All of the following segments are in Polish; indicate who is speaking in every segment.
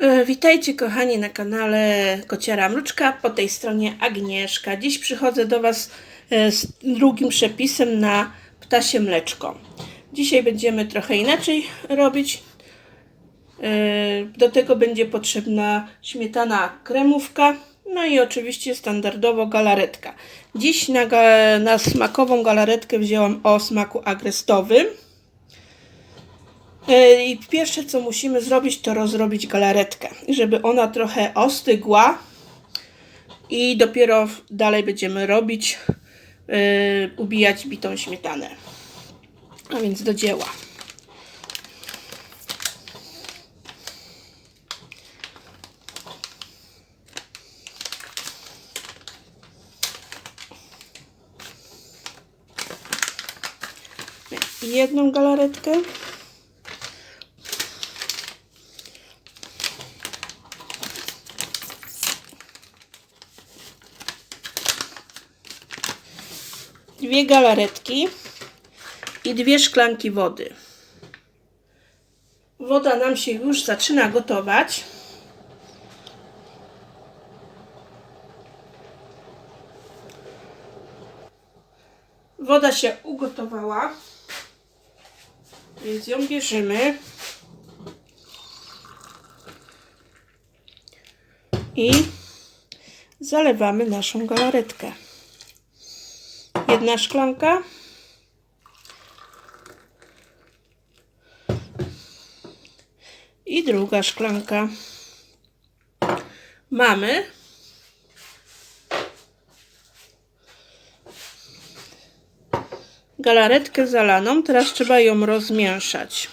Speaker 1: E, Witajcie kochani na kanale Kociara Mruczka, po tej stronie Agnieszka. Dziś przychodzę do Was e, z drugim przepisem na ptasie mleczko. Dzisiaj będziemy trochę inaczej robić. E, Do tego będzie potrzebna śmietana kremówka, no i oczywiście standardowo galaretka. Dziś na, na smakową galaretkę wzięłam o smaku agrestowym. E, I pierwsze co musimy zrobić, to rozrobić galaretkę, żeby ona trochę ostygła i dopiero dalej będziemy robić, yy, ubijać bitą śmietanę. A więc do dzieła. Jedną galaretkę. Dwie galaretki i dwie szklanki wody. Woda nam się już zaczyna gotować. Woda się ugotowała, więc ją bierzemy i zalewamy naszą galaretkę jedna szklanka. I druga szklanka. Mamy galaretkę zalaną. Teraz trzeba ją rozmieszać.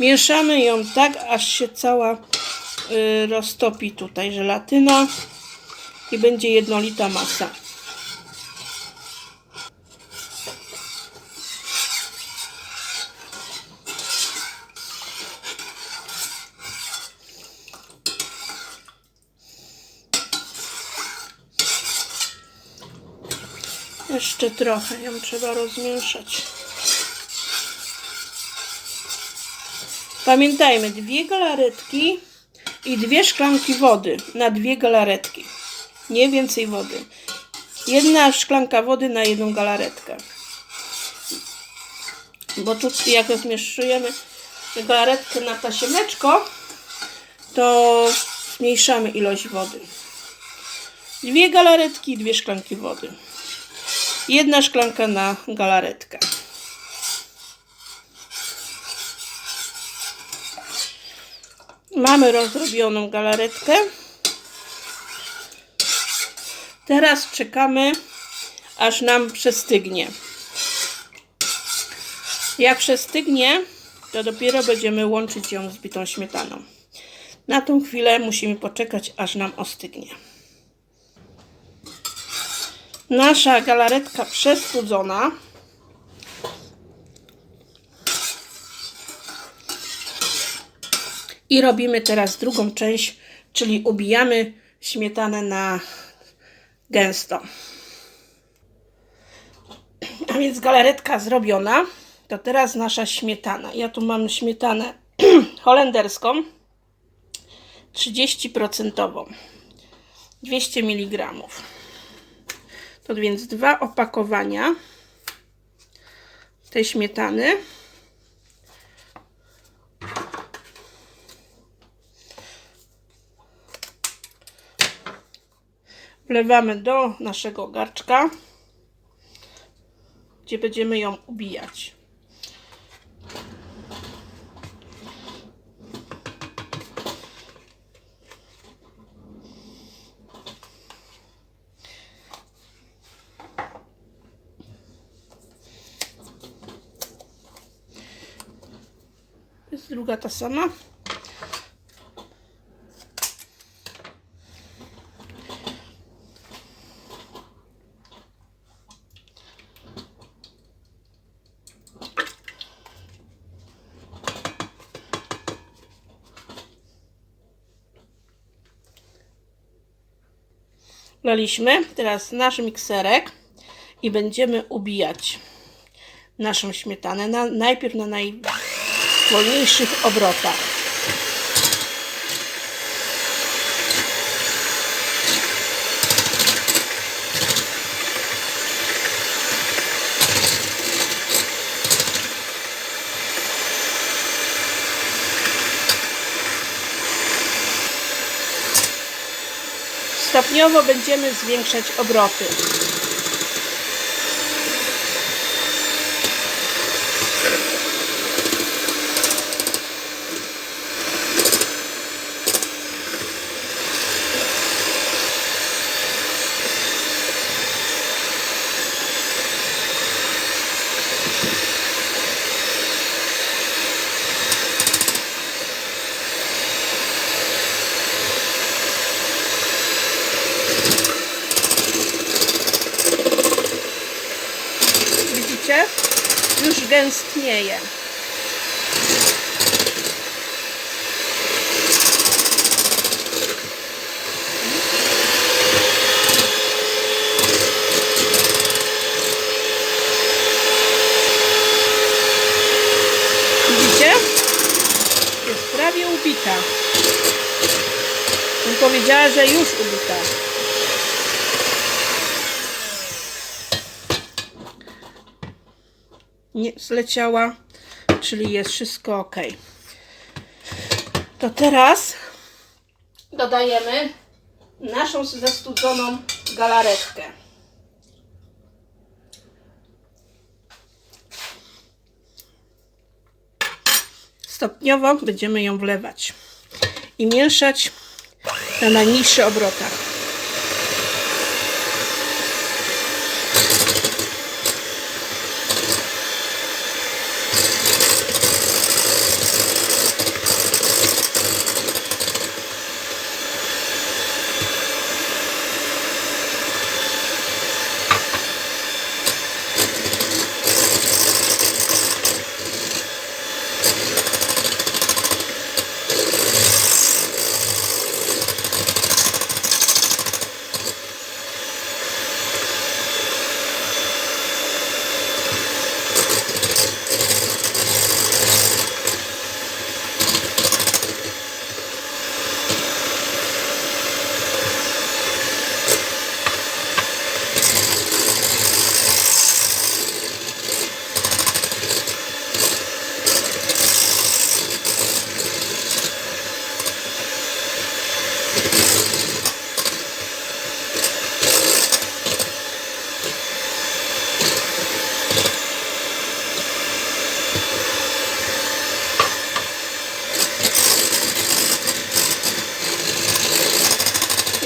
Speaker 1: Mieszamy ją tak, aż się cała y, roztopi tutaj żelatyna i będzie jednolita masa. Jeszcze trochę ją trzeba rozmieszać. Pamiętajmy, dwie galaretki i dwie szklanki wody na dwie galaretki. Nie więcej wody. Jedna szklanka wody na jedną galaretkę. Bo tu jak rozmieszczujemy galaretkę na tasie mleczko, to zmniejszamy ilość wody. Dwie galaretki, dwie szklanki wody. Jedna szklanka na galaretkę. Mamy rozrobioną galaretkę. Teraz czekamy, aż nam przestygnie. Jak przestygnie, to dopiero będziemy łączyć ją z bitą śmietaną. Na tą chwilę musimy poczekać, aż nam ostygnie. Nasza galaretka przestudzona. I robimy teraz drugą część, czyli ubijamy śmietanę na gęsto. A więc galaretka zrobiona. To teraz nasza śmietana. Ja tu mam śmietanę holenderską 30%. 200 mg. To więc dwa opakowania tej śmietany. Wlewamy do naszego garczka, gdzie będziemy ją ubijać. Jest druga ta sama. Laliśmy. Teraz nasz mikserek i będziemy ubijać naszą śmietanę. Na, najpierw na najwolniejszych obrotach. Stopniowo będziemy zwiększać obroty. Widzicie? Już gęstnieje. Widzicie? Jest prawie ubita. Bym powiedziała, że już ubita. Nie zleciała, czyli jest wszystko ok. To teraz dodajemy naszą zastudzoną galaretkę. Stopniowo będziemy ją wlewać i mieszać na najniższych obrotach.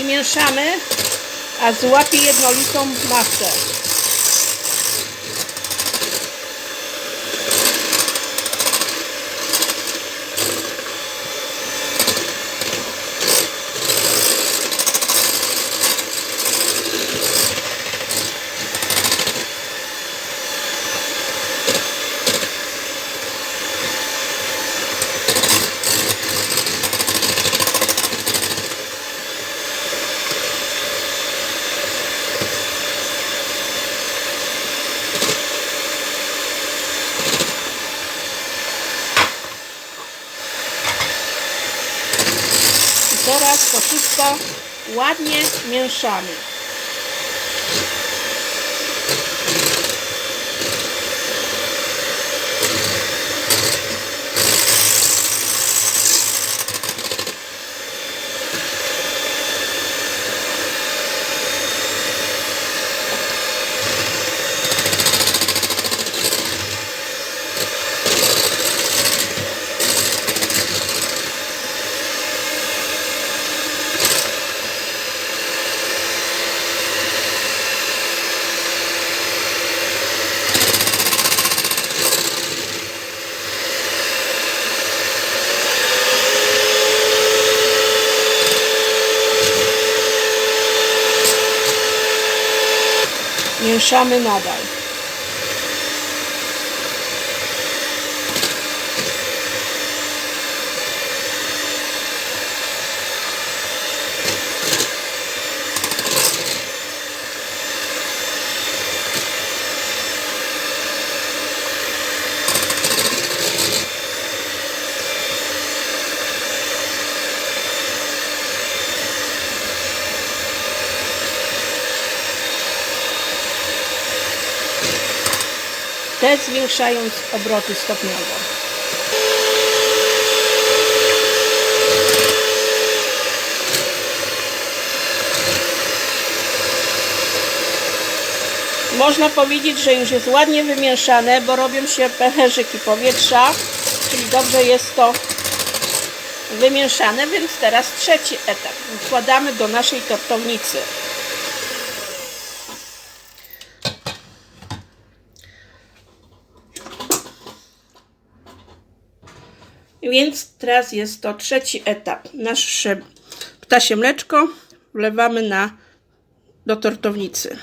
Speaker 1: i mieszamy, a złapie jednolitą masę. I teraz to wszystko ładnie mieszamy. Mieszamy nadal. Ale zwiększając obroty stopniowo. Można powiedzieć, że już jest ładnie wymieszane, bo robią się pęcherzyki powietrza, czyli dobrze jest to wymieszane, więc teraz trzeci etap. Wkładamy do naszej tortownicy. Więc teraz jest to trzeci etap. Nasze ptasie mleczko wlewamy na, do tortownicy.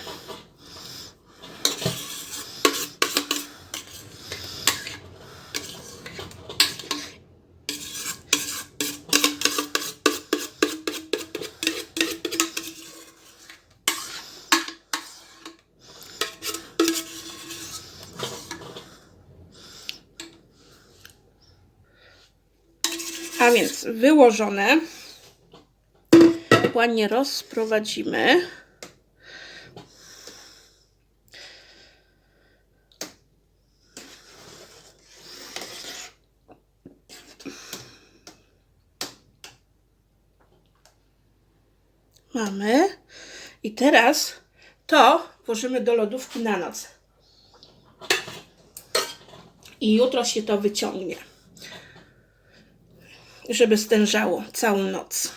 Speaker 1: A więc wyłożone ładnie rozprowadzimy. Mamy. I teraz to włożymy do lodówki na noc. I jutro się to wyciągnie żeby stężało całą noc.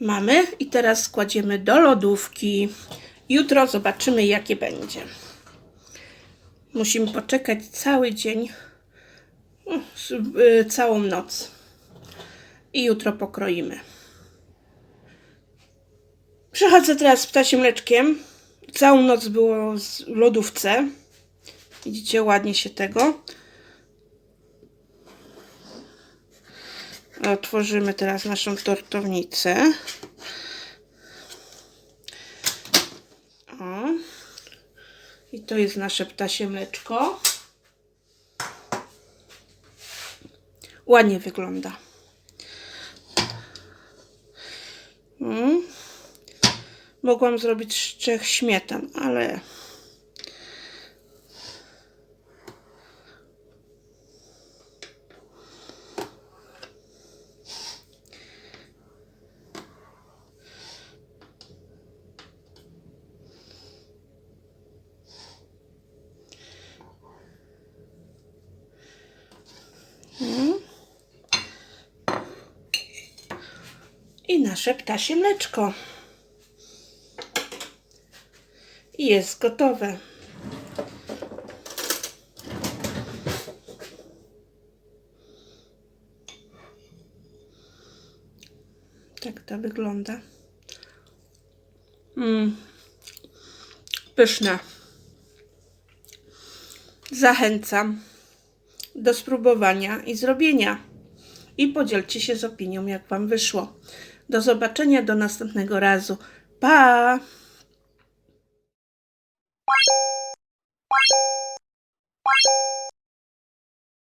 Speaker 1: Mamy i teraz kładziemy do lodówki. Jutro zobaczymy, jakie będzie. Musimy poczekać cały dzień, no, y, całą noc. I jutro pokroimy. Przechodzę teraz z ptasim mleczkiem. Całą noc było w lodówce. Widzicie, ładnie się tego. Otworzymy teraz naszą tortownicę. O. I to jest nasze ptasie mleczko. Ładnie wygląda. Mm. Mogłam zrobić z trzech śmietan, ale i nasze ptasie mleczko. I jest gotowe. Tak to wygląda. Mm. Pyszne. Zachęcam do spróbowania i zrobienia. I podzielcie się z opinią, jak Wam wyszło. Do zobaczenia do następnego razu. Pa!